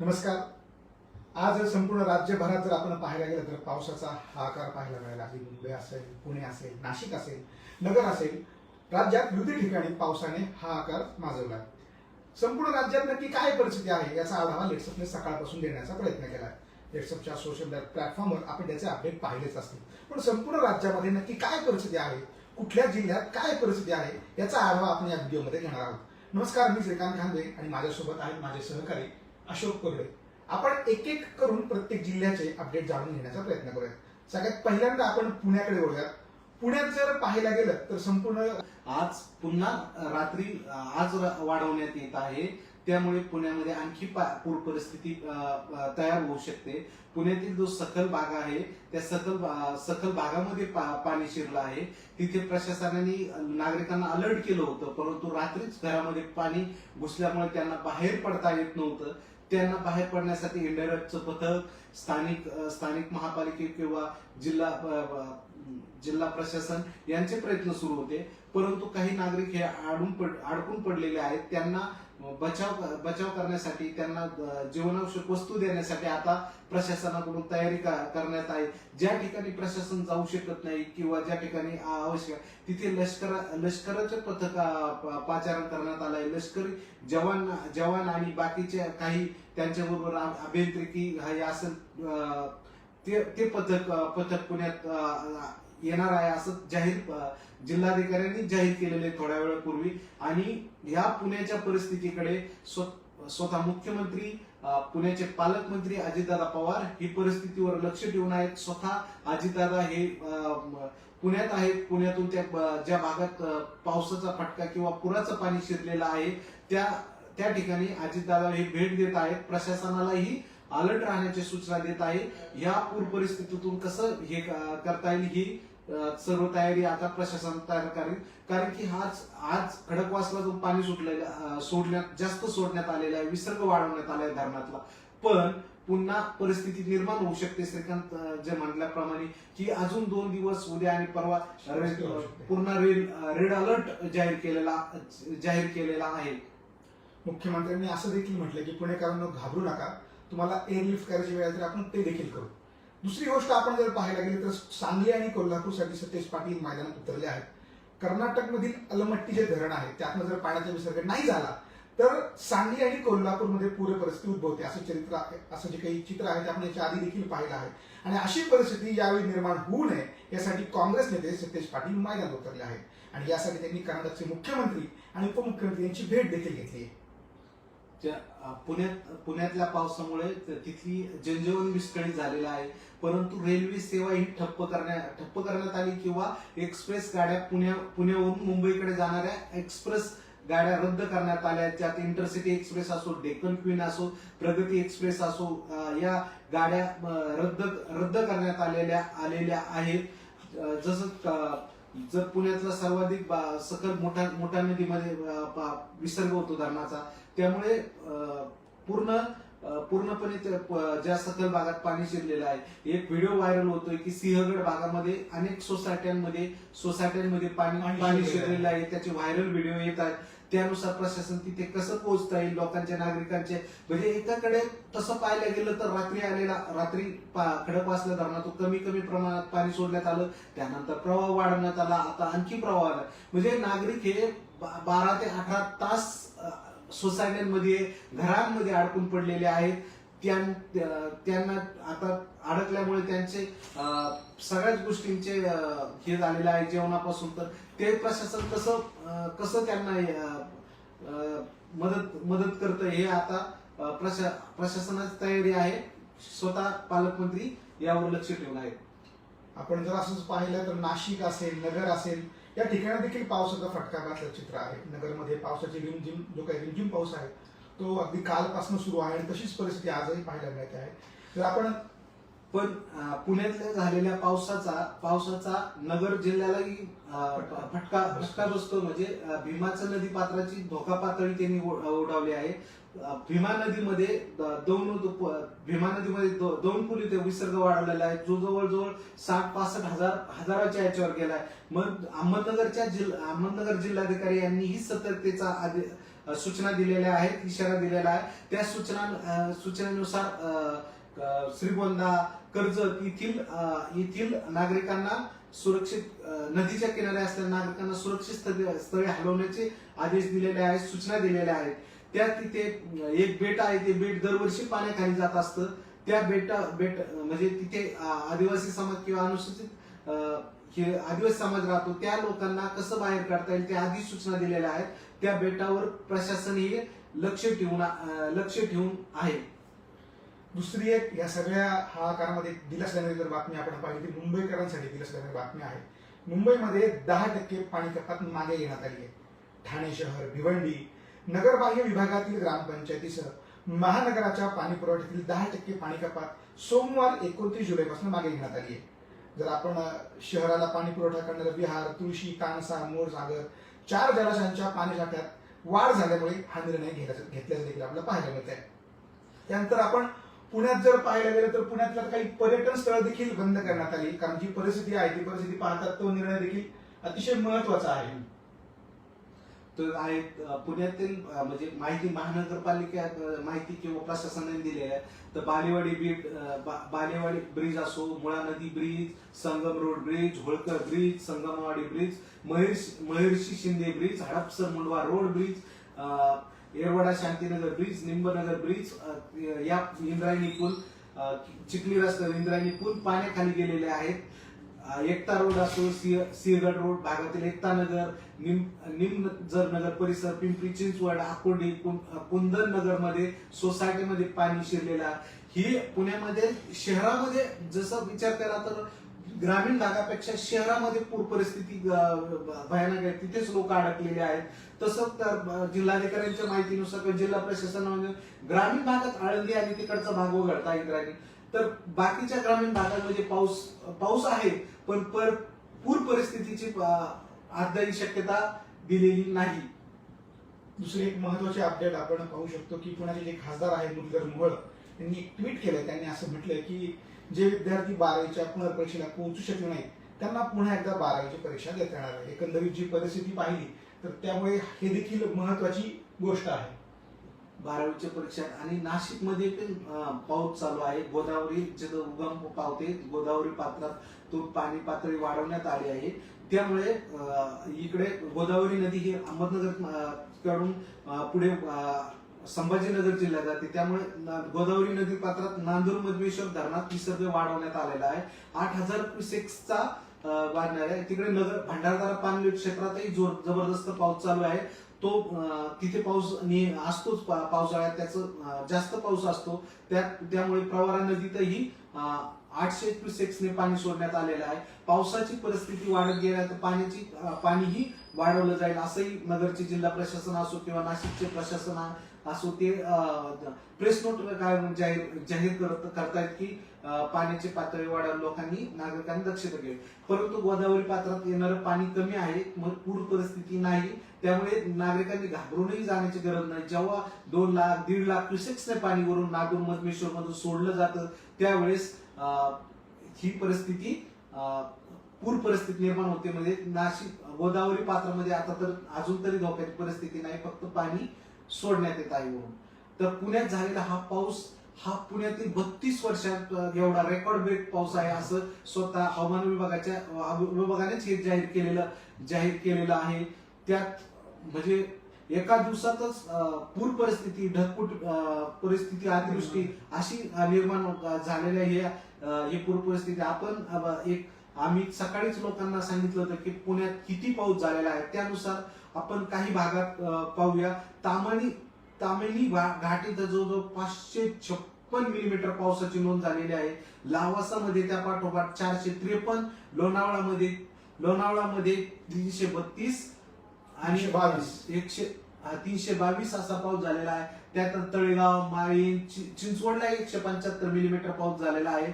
नमस्कार. आज संपूर्ण राज्यभरात जर आपण पाहायला गेलं तर पावसाचा हाकार पाहायला मिळाला आहे. मुंबई असेल पुणे असेल नाशिक असेल नगर असेल राज्यात विविध ठिकाणी पावसाने हा आकार माजवला आहे. संपूर्ण राज्यात नक्की काय परिस्थिती आहे याचा आढावा लेट्सअपने सकाळपासून देण्याचा प्रयत्न केला आहे. लेट्सअपच्या सोशल प्लॅटफॉर्मवर आपण त्याचे अपडेट पाहिलेच असतील. पण संपूर्ण राज्यामध्ये नक्की काय परिस्थिती आहे? कुठल्या जिल्ह्यात काय परिस्थिती आहे? याचा आढावा आपण या व्हिडिओमध्ये घेणार आहोत. नमस्कार मी श्रीकांत खांदे आणि माझ्यासोबत आहेत माझे सहकारी अशोक कोरडे. आपण एक एक करून प्रत्येक जिल्ह्याचे अपडेट जाणून घेण्याचा प्रयत्न करूया सगळ्यात पहिल्यांदा आपण पुण्याकडे वळूयात. पुण्यात जर पाहायला गेलं तर संपूर्ण आज पुन्हा रात्री आज वाढवण्यात येत आहे. त्यामुळे पुण्यामध्ये आणखी पा- पूर परिस्थिती तयार होऊ शकते. पुण्यातील जो सखल भाग आहे त्या सखल सखल भागामध्ये पा- पाणी शिरलं आहे. तिथे प्रशासनाने नागरिकांना अलर्ट केलं होतं परंतु रात्रीच घरामध्ये पाणी घुसल्यामुळे त्यांना बाहेर पडता येत नव्हतं. त्यांना बाहेर पडण्यासाठी इंडरप्टचं पथक स्थानिक स्थानिक महापालिके किंवा जिल्हा जिल्हा प्रशासन यांचे प्रयत्न सुरू होते. परंतु काही नागरिक हे अडून पड अडकून पडलेले आहेत. त्यांना बचाव बचाव करण्यासाठी त्यांना जीवनावश्यक वस्तू देण्यासाठी आता प्रशासनाकडून तयारी करण्यात आहे. ज्या ठिकाणी प्रशासन जाऊ शकत नाही किंवा ज्या ठिकाणी आवश्यक तिथे लष्कर लष्कराचे पथक पाचारण करण्यात आलं आहे लष्करी जवान जवान आणि बाकीचे काही त्यांच्याबरोबर अभियांत्रिकी हे असं ते ते पथक पथक पुण्यात येणार आहे असं जाहीर जिल्हाधिकाऱ्यांनी जाहीर केलेले थोड्या वेळापूर्वी. आणि या पुण्याच्या परिस्थितीकडे स्वतः मुख्यमंत्री पुण्याचे पालकमंत्री अजितदादा पवार ही परिस्थितीवर लक्ष ठेवून आहेत. स्वतः अजितदादा हे पुण्यात आहेत. पुण्यातून त्या ज्या भागात पावसाचा फटका किंवा पुराचं पाणी शिरलेलं आहे त्या त्या ठिकाणी अजितदादा हे भेट देत आहेत. प्रशासनालाही अलर्ट राहण्याची सूचना देत आहे. या पूर परिस्थितीतून कसं हे करता येईल ही सर्व तयारी आता प्रशासन तयार करेल. कारण की हाच आज खडकवासला जो पाणी सुटलेला सोडण्यात जास्त सोडण्यात आलेला आहे विसर्ग वाढवण्यात आलाय धरणातला. पण पुन्हा परिस्थिती निर्माण होऊ शकते श्रीकांत जे म्हटल्याप्रमाणे की अजून दोन दिवस उद्या आणि परवा. पूर्ण रेड रेड अलर्ट जाहीर केलेला जाहीर केलेला आहे. मुख्यमंत्र्यांनी असं देखील म्हटलं की पुणेकरांनो घाबरू नका. तुम्हाला एअरलिफ्ट करायची वेळ तर आपण ते देखील करू. दुसरी गोष्ट आपण जर पाहायला गेली तर सांगली आणि कोल्हापूरसाठी सतेज पाटील मैदानात उतरले आहेत. कर्नाटकमधील अलमट्टी जे धरण आहे. त्यातनं जर पाण्याचा विसर्ग नाही झाला तर सांगली आणि कोल्हापूरमध्ये पूर परिस्थिती उद्भवते. असं चरित्र आहे असं जे काही चित्र आहे ते आपण याच्या आधी देखील पाहिलं आहे. आणि अशी परिस्थिती यावेळी निर्माण होऊ नये यासाठी काँग्रेस नेते सतेज पाटील मैदानात उतरले आहेत. आणि यासाठी त्यांनी कर्नाटकचे मुख्यमंत्री आणि उपमुख्यमंत्री यांची भेट देखील घेतली आहे. पुण्यात पुण्यातल्या पावसामुळे तिथली जनजीवन विस्कळीत झालेलं आहे. परंतु रेल्वे सेवा ही ठप्प करण्या ठप्प करण्यात आली किंवा एक्सप्रेस गाड्या पुण्या पुण्यावरून मुंबईकडे जाणाऱ्या एक्सप्रेस गाड्या रद्द करण्यात आल्या त्यात इंटरसिटी एक्सप्रेस असो डेक्कन क्वीन असो प्रगती एक्सप्रेस असो या गाड्या रद्द रद्द करण्यात आलेल्या आलेल्या आहेत. जसं जर पुण्यातला सर्वाधिक बा- सकल मोठा मोठ्या नदीमध्ये विसर्ग होतो धरणाचा त्यामुळे पूर्ण पूर्णपणे ते ज्या सखल भागात पाणी शिरलेलं आहे एक व्हिडिओ व्हायरल होतोय की सिंहगड भागामध्ये अनेक सोसायट्यांमध्ये सोसायट्यांमध्ये पाणी पाणी शिरलेलं आहे. त्याचे व्हायरल व्हिडिओ येत आहेत. त्यानुसार प्रशासन तिथे कसं पोहोचता येईल लोकांच्या नागरिकांचे? म्हणजे एकाकडे तसं पाहायला गेलं तर रात्री आलेला रात्री खडकवासला धरणातून कमी कमी प्रमाणात पाणी सोडण्यात आलं. त्यानंतर प्रवाह वाढवण्यात आला. आता आणखी प्रवाह आला. म्हणजे नागरिक हे बारा ते अठरा तास सोसायट्यांमध्ये घरांमध्ये अडकून पडलेले आहेत. त्यां- त्यांना आता अडकल्यामुळे त्यांचे सगळ्याच गोष्टींचे हे झालेलं आहे जेवणापासून तर. ते प्रशासन कसं कसं त्यांना मदत मदत करतं हे आता प्रशा प्रशासनाची तयारी आहे. स्वतः पालकमंत्री यावर लक्ष ठेवून आहेत. आपण जर असंच पाहिलं तर नाशिक असेल नगर असेल या ठिकाणी देखील पावसाचा फटका बसल्याचं चित्र आहे. नगरमध्ये पावसाची रिमझिम जो काही रिमझिम पाऊस आहे तो अगदी कालपासून सुरू आहे आणि तशीच परिस्थिती आजही पाहायला मिळते आहे. तर आपण पण पुण्यातल्या झालेल्या पावसाचा पावसाचा नगर जिल्ह्यालाही फटका फटका बसतो म्हणजे भीमाचं नदी पात्राची धोका पातळी त्यांनी ओ- उडावली आहे. भीमा नदीमध्ये दोन भीमा नदीमध्ये दोन पुली ते विसर्ग वाढवलेला आहे. जो जवळजवळ साठ पासष्ट हजार हजाराच्या याच्यावर गेलाय. मग अहमदनगरच्या जिल्हा अहमदनगर जिल्हाधिकारी यांनी ही सतर्कतेचा सूचना दिलेल्या आहेत इशारा दिलेला आहे. त्या सूचना सूचनेनुसार श्रीगोंदा कर्जत येथील येथील नागरिकांना सुरक्षित नदीच्या किनारे असलेल्या नागरिकांना सुरक्षित स्थळी हलवण्याचे आदेश दिलेले आहेत सूचना दिलेल्या आहेत. त्या तिथे एक बेट आहे ते बेट दरवर्षी पाण्याखाली जात असतं. त्या बेटा बेट म्हणजे तिथे आदिवासी समाज किंवा अनुसूचित हे आदिवासी समाज राहतो त्या लोकांना कसं बाहेर काढता येईल ते आधी सूचना दिलेल्या आहेत. त्या बेटावर प्रशासन हे लक्ष ठेवून लक्ष ठेवून आहे. दुसरी एक या सगळ्या हाहाकारामध्ये दिलास देणारी जर बातमी आपण पाहिली ती मुंबईकरांसाठी दिलास देणारी बातमी आहे. मुंबईमध्ये दहा टक्के पाणी कपात मागे येण्यात आली आहे. ठाणे शहर भिवंडी नगरबाह्य विभागातील ग्रामपंचायतीसह महानगराच्या पाणी पुरवठ्यातील दहा टक्के पाणी कपात सोमवार एकोणतीस जुलैपासून मागे घेण्यात आली आहे. जर आपण शहराला पाणी पुरवठा करणाऱ्या बिहार तुळशी कानसा मोरसागर चार जलाशयांच्या पाणी साठ्यात वाढ झाल्यामुळे हा निर्णय घेतल्याचं देखील आपल्याला पाहायला मिळत आहे त्यानंतर आपण पुण्यात जर पाहायला गेलं तर पुण्यातल्या काही पर्यटन स्थळ देखील बंद करण्यात आली. कारण जी परिस्थिती आहे ती परिस्थिती पाहतात तो निर्णय देखील अतिशय महत्त्वाचा आहे. तर आहेत पुण्यातील म्हणजे माहिती महानगरपालिका माहिती किंवा प्रशासनाने दिली आहे. तर बालेवाडी बीड बा- बालेवाडी ब्रिज असो मुळा नदी bridge Sangam road bridge Holkar bridge Sangamwadi bridge Maharshi Maharshi Shinde bridge Hadapsar Mundhwa road bridge Yerwada Shantinagar bridge Nimbnagar bridge या इंद्रायणी पूल चिखली रस्ता इंद्रायणी पूल पाण्याखाली गेलेले आहेत एकता रोड असो सिंह- सिंहगड रोड भागातील एकता नगर निम निमजर नगर परिसर पिंपरी चिंचवड आकुर्डी कुंदन नगरमध्ये सोसायटीमध्ये पाणी शिरलेलं आहे. ही पुण्यामध्ये शहरामध्ये जसं विचार केला तर ग्रामीण भागापेक्षा शहरामध्ये पूर परिस्थिती भयानक आहे. तिथेच लोक अडकलेले आहेत. तसं तर जिल्हाधिकाऱ्यांच्या माहितीनुसार किंवा जिल्हा प्रशासनामध्ये ग्रामीण भागात आळंदी आणि तिकडचा भाग वगळता इंद्राणी तर बाकीच्या ग्रामीण भागांमध्ये पाऊस पाऊस आहे पण पर पूर परिस्थितीची अ, शक्यता दिलेली नाही. दुसरी एक महत्वाची अपडेट आपण पाहू शकतो की पुण्याचे जे खासदार आहेत मुलगर मोहोळ त्यांनी एक ट्विट केलं. त्यांनी असं म्हटलंय की जे विद्यार्थी बारावीच्या पुनर्परीक्षेला पोहोचू शकले नाही त्यांना पुन्हा एकदा बारावीची परीक्षा देता येणार आहे. एकंदरीत जी परिस्थिती पाहिली तर त्यामुळे हे देखील महत्वाची गोष्ट आहे. बारावीच्या परीक्षा आणि नाशिकमध्ये पण पाऊस चालू आहे. गोदावरी जिथं उगम पावते गोदावरी पात्रात तो पाणी पातळी वाढवण्यात आली आहे. त्यामुळे इकडे गोदावरी नदी ही अहमदनगरकडून पुढे संभाजीनगर जिल्ह्यात जाते. त्यामुळे गोदावरी नदी पात्रात नांदूर मधमेश्वर धरणात विसर्ग वाढवण्यात आलेला आहे. आठ हजार क्युसेक्सचा वाढणार आहे. तिकडे नगर भंडारदारा पाणलोट क्षेत्रातही जोर जबरदस्त पाऊस चालू आहे. तो तिथे पाऊस असतोच पा- पावसाळ्यात. त्याचं जास्त पाऊस असतो. त्या त्यामुळे प्रवारा नदीतही आठशे क्युसेक्सने पाणी सोडण्यात आलेलं आहे. पावसाची परिस्थिती वाढत गेल्या तर पाण्याची पाणीही वाढवलं जाईल असंही नगरचे जिल्हा प्रशासन असो किंवा नाशिकचे प्रशासन असो ते प्रेस नोट काय जाहीर जाहीर करत करतायत की पाण्याची पातळी वाढायला लोकांनी नागरिकांनी दक्षता घ्यावी परंतु गोदावरी पात्रात येणारं पाणी कमी आहे मग पूर परिस्थिती नाही त्यामुळे नागरिकांनी घाबरूनही जाण्याची गरज नाही. जेव्हा दोन लाख दीड लाख क्युसेक्सने पाणी वरून नागूर मधमेश्वर मधून सोडलं जातं त्यावेळेस ही परिस्थिती पूर परिस्थिती निर्माण होते. म्हणजे नाशिक गोदावरी पात्रामध्ये आता तर अजून तरी धोक्याची परिस्थिती नाही फक्त पाणी सोडण्यात येत आहे म्हणून. तर पुण्यात झालेला हा पाऊस हा पुण्यातील बत्तीस वर्षात एवढा रेकॉर्ड ब्रेक पाऊस आहे असं स्वतः हवामान विभागाच्या विभागानेच हे जाहीर केलेलं जाहीर केलेलं आहे. त्यात म्हणजे एका दिवसातच पूर परिस्थिती ढकपूट परिस्थिती अतिवृष्टी अशी निर्माण झालेल्या हे पूर परिस्थिती. आपण एक आम्ही सकाळीच लोकांना सांगितलं होतं की पुण्यात किती पाऊस झालेला आहे. त्यानुसार आपण काही भागात पाहूया. तामाणी तामिनी घा- घाट इथं जवळजवळ पाचशे छप्पन मिलीमीटर पावसाची नोंद झालेली आहे लावासामध्ये त्या पाठोपाठ चारशे त्रेपन्न लोणावळामध्ये लोणावळामध्ये तीनशे बत्तीस आणि बावीस. एकशे तीनशे बावीस असा पाऊस झालेला आहे. त्यात तळेगाव माळीन चिंचवडला एकशे पंच्याहत्तर मिलीमीटर पाऊस झालेला आहे.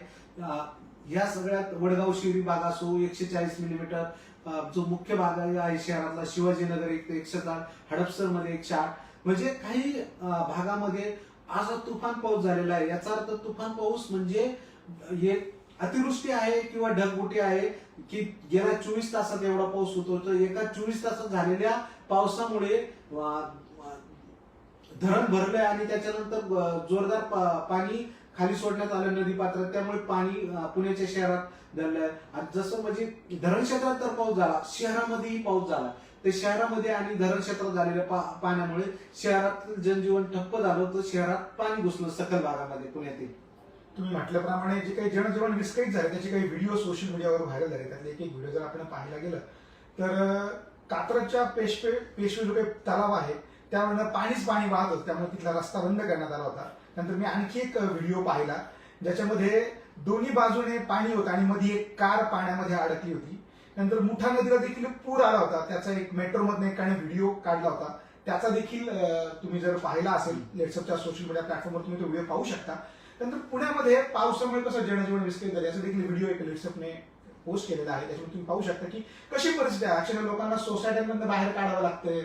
या सगळ्यात वडगाव शिवरी भाग असो एकशे चाळीस मिलीमीटर जो मुख्य भाग आहे शहरातला शिवाजीनगर एक एकशे आठ हडपसरमध्ये एकशे आठ. म्हणजे काही भागामध्ये असा तुफान पाऊस झालेला आहे. याचा अर्थ तुफान पाऊस म्हणजे हे अतिवृष्टी आहे किंवा ढगबुटी आहे की गेल्या चोवीस तासात एवढा पाऊस होतो. तर एका चोवीस तासात झालेल्या पावसामुळे धरण भरलंय आणि त्याच्यानंतर जोरदार पा- पाणी खाली सोडण्यात आलं नदी पात्रात त्यामुळे पाणी पुण्याच्या शहरात धरलंय आणि जसं म्हणजे धरण क्षेत्रात तर पाऊस झाला शहरामध्येही पाऊस झाला. ते शहरामध्ये आणि धरण क्षेत्रात झालेल्या पा- पाण्यामुळे शहरातील जनजीवन ठप्प झालं तर शहरात पाणी घुसलं सखल भागामध्ये पुण्यातील. तुम्ही म्हटल्याप्रमाणे जे काही जनजीवन विस्कळीत झाले त्याचे काही व्हिडिओ सोशल मीडियावर व्हायरल झाले. त्यातले एक एक व्हिडिओ जर आपण पाहायला गेलं तर कात्रच्या कात्रजच्या पेशवे पेशवे जो काही तलाव आहे त्यामुळे पाणीच पाणी वाहत होतं. त्यामुळे तिथला रस्ता बंद करण्यात आला होता. नंतर मी आणखी एक व्हिडिओ पाहिला ज्याच्यामध्ये दोन्ही बाजूने पाणी होतं आणि मध्ये एक कार पाण्यामध्ये अडकली होती. नंतर मुठा नदीला देखील पूर आला होता. त्याचा एक मेट्रोमधनं एकाने व्हिडिओ काढला होता. त्याचा देखील तुम्ही जर पाहिला असेल लेट्सअपच्या सोशल मीडिया प्लॅटफॉर्मवर तुम्ही तो व्हिडिओ पाहू शकता. नंतर पुण्यामध्ये पावसामुळे कसं जनजीवन विस्कळीत झालं याचा देखील व्हिडिओ एक लेट्सअपने पोस्ट केलेला आहे. त्याच्यामध्ये तुम्ही पाहू शकता की कशी परिस्थिती आहे. अक्षरशः लोकांना सोसायट्यांमधून बाहेर काढावं लागतंय.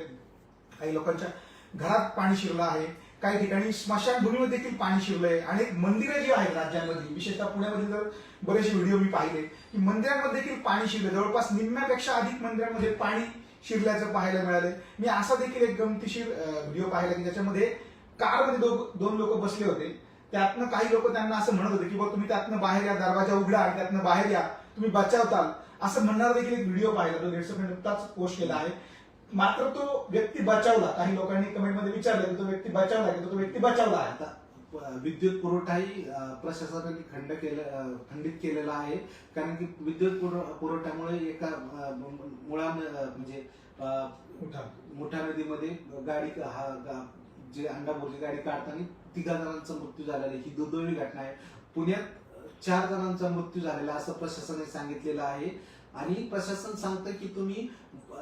काही लोकांच्या घरात पाणी शिरलं आहे. काही ठिकाणी स्मशानभूमीमध्ये देखील पाणी शिरलंय. आणि मंदिरं जी आहेत राज्यामध्ये विशेषतः पुण्यामध्ये तर बरेचसे व्हिडिओ मी पाहिले की मंदिरांमध्ये देखील पाणी शिरलं जवळपास निम्म्यापेक्षा अधिक मंदिरांमध्ये पाणी शिरल्याचं पाहायला मिळालंय. मी असा देखील एक गमतीशीर व्हिडिओ पाहिला की ज्याच्यामध्ये कारमध्ये दोघ- दोन लोक बसले होते. त्यातनं काही लोक त्यांना असं म्हणत होते की बघ तुम्ही त्यातनं बाहेर या दरवाजा उघडा आणि त्यातनं बाहेर या. तुम्ही बचावताल. असं म्हणणारा देखील एक व्हिडिओ पाहिला तो लेट्सअप नुकताच पोस्ट केला आहे. मात्र तो व्यक्ती बचावला. काही लोकांनी कमेंटमध्ये विचारलं की तो व्यक्ती बचावला की तो व्यक्ती बचावला आहे? आता विद्युत पुरवठाही प्रशासनाने खंड केलं खंडित केलेला आहे. कारण की विद्युत पुरव- पुरवठ्यामुळे एका मुळा म्हणजे मोठ्या नदीमध्ये गाडी हा जे अंगाभोरची गाडी काढताना तिघा जणांचा मृत्यू झालेला ही दुर्दैवी घटना आहे. पुण्यात चार जणांचा मृत्यू झालेला असं प्रशासनाने सांगितलेलं आहे. आणि प्रशासन सांगतं की तुम्ही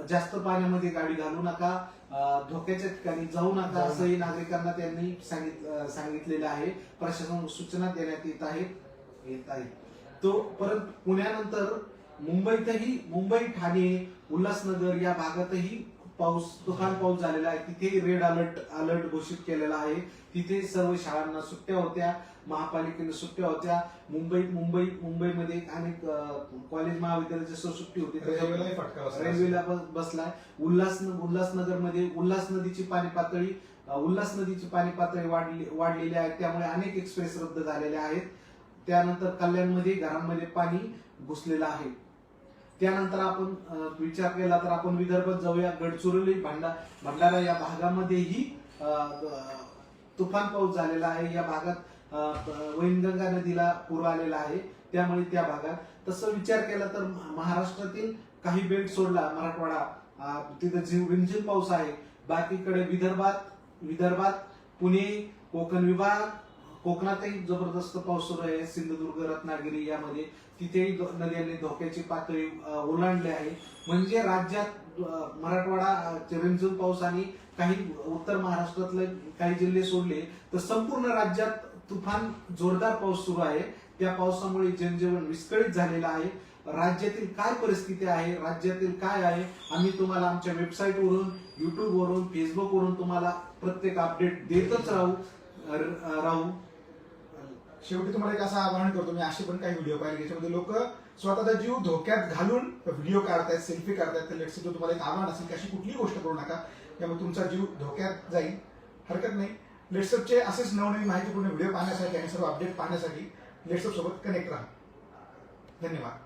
जास्त पाण्यामध्ये गाडी घालू नका धोक्याच्या ठिकाणी जाऊ नका असंही नागरिकांना त्यांनी सांगितलेलं आहे. प्रशासन सूचना देण्यात येत आहेत येत आहे. तो परत पुण्यानंतर मुंबईतही मुंबई ठाणे उल्हासनगर या भागातही पाऊस तुफान पाऊस झालेला आहे. तिथे रेड अलर्ट अलर्ट घोषित केलेला आहे. तिथे सर्व शाळांना सुट्ट्या होत्या महापालिकेने सुट्ट्या होत्या. मुंबईत मुंबई मुंबईमध्ये अनेक कॉलेज महाविद्यालयाची सुट्टी होती. रेल्वेला बस- बसलाय. उल्हास उल्हासनगरमध्ये उल्हास नदीची पाणी पातळी उल्हास नदीची पाणी पातळी वाढली वाढलेली आहे. त्यामुळे अनेक एक्सप्रेस रद्द झालेल्या आहेत. त्यानंतर कल्याणमध्ये घरांमध्ये पाणी घुसलेलं आहे. त्यानंतर आपण विचार केला तर आपण विदर्भात जाऊया. गडचिरोली भांडा भंडारा या भागामध्येही तुफान पाऊस झालेला आहे. या भागात वैनगंगा नदीला पूर आलेला आहे. त्यामुळे त्या भागात तसं विचार केला तर महाराष्ट्रातील काही बेल्ट सोडला. मराठवाडा तिथं झिम रिमझिम पाऊस आहे. बाकीकडे विदर्भात विदर्भात पुणे कोकण विभाग कोकणातही जबरदस्त पाऊस सुरू आहे. सिंधुदुर्ग रत्नागिरी यामध्ये तिथेही नद्यांनी धोक्याची पातळी ओलांडली आहे. म्हणजे राज्यात मराठवाडा अ, रिमझिम पाऊस आणि काही उत्तर महाराष्ट्रातले काही जिल्हे सोडले तर संपूर्ण राज्यात तुफान जोरदार पाऊस सुरू आहे. त्या पावसामुळे जनजीवन विस्कळीत झालेलं आहे. राज्यातील काय परिस्थिती आहे? राज्यातील काय आहे? आम्ही तुम्हाला आमच्या वेबसाईटवरून युट्यूबवरून फेसबुकवरून तुम्हाला प्रत्येक अपडेट देतच राहू राहू. शेवटी तुम्हाला एक असं आवाहन करतो मी असे पण काही व्हिडिओ पाहिले ज्याच्यामध्ये लोक स्वतःचा जीव धोक्यात घालून व्हिडिओ काढतायत सेल्फी काढतायत. तर लेट्स तुम्हाला एक आव्हान असेल की अशी कुठलीही गोष्ट करू नका त्यामुळे तुमचा जीव धोक्यात जाईल. हरकत नाही. लेट्सअपचे असेच नवनवीन माहितीपूर्ण व्हिडिओ पाहण्यासाठी आणि सर्व अपडेट पाहण्यासाठी लेट्सअप सोबत कनेक्ट राहा. धन्यवाद.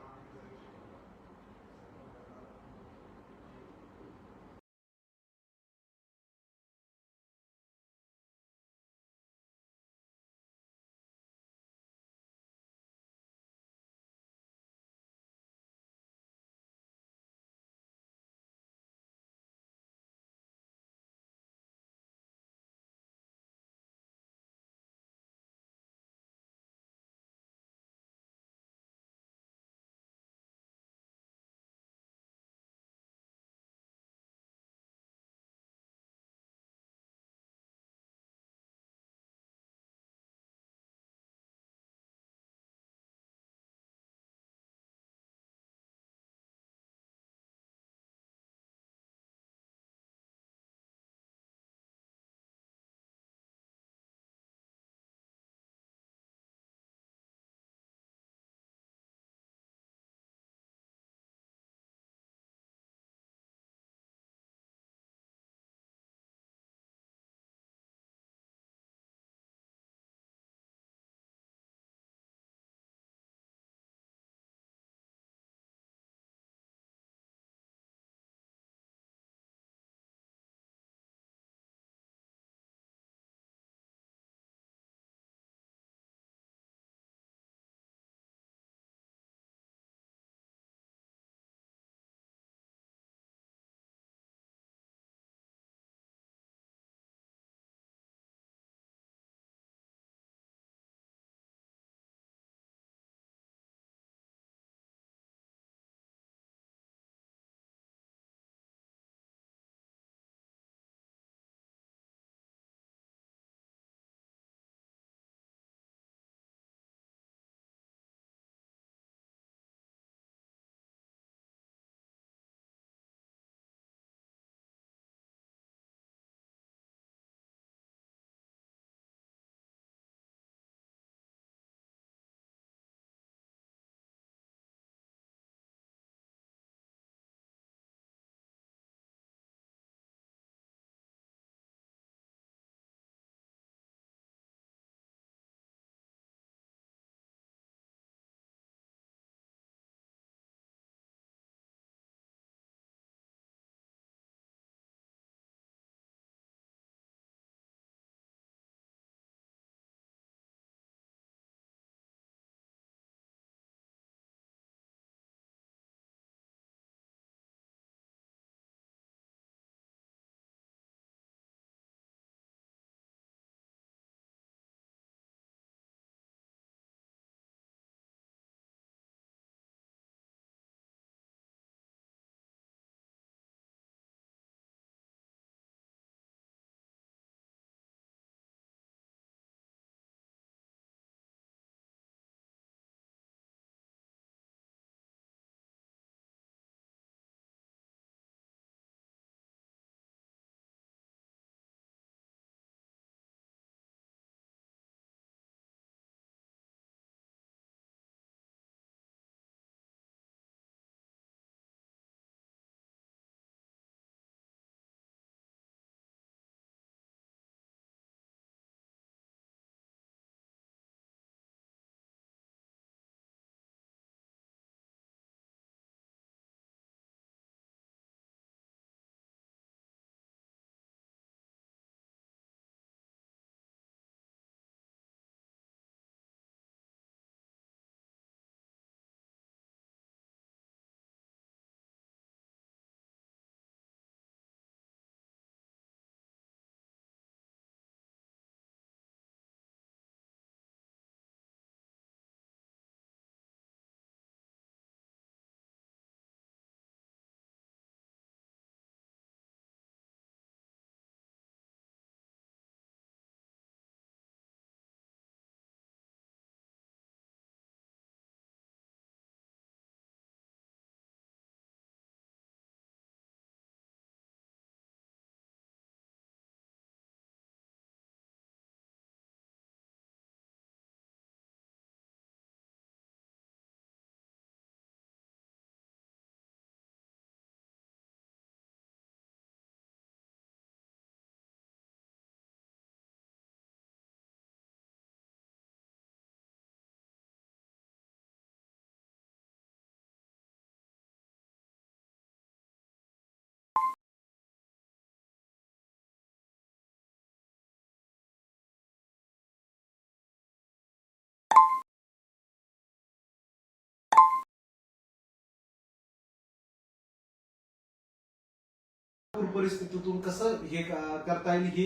पूर परिस्थितीतून कसं हे करता येईल ही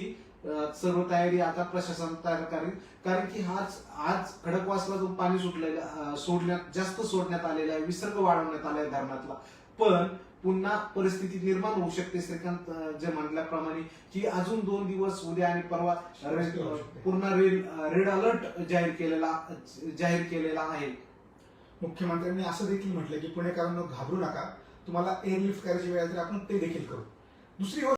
सर्व तयारी आता प्रशासन तयार करेल. कारण की हाच आज खडकवासला जो पाणी सुटलेलं सोडण्यात जास्त सोडण्यात आलेला आहे विसर्ग वाढवण्यात आलाय धरणातला. पण पुन्हा परिस्थिती निर्माण होऊ शकते श्रीकांत जे म्हटल्याप्रमाणे की अजून दोन दिवस उद्या आणि परवा. पूर्ण रेड रेड अलर्ट जाहीर केलेला जाहीर केलेला आहे. मुख्यमंत्र्यांनी असं देखील म्हटलं की पुणेकरांनो घाबरू नका. तुम्हाला एअरलिफ्ट करायची वेळ तर आपण ते देखील करू. दुसरी गोष्ट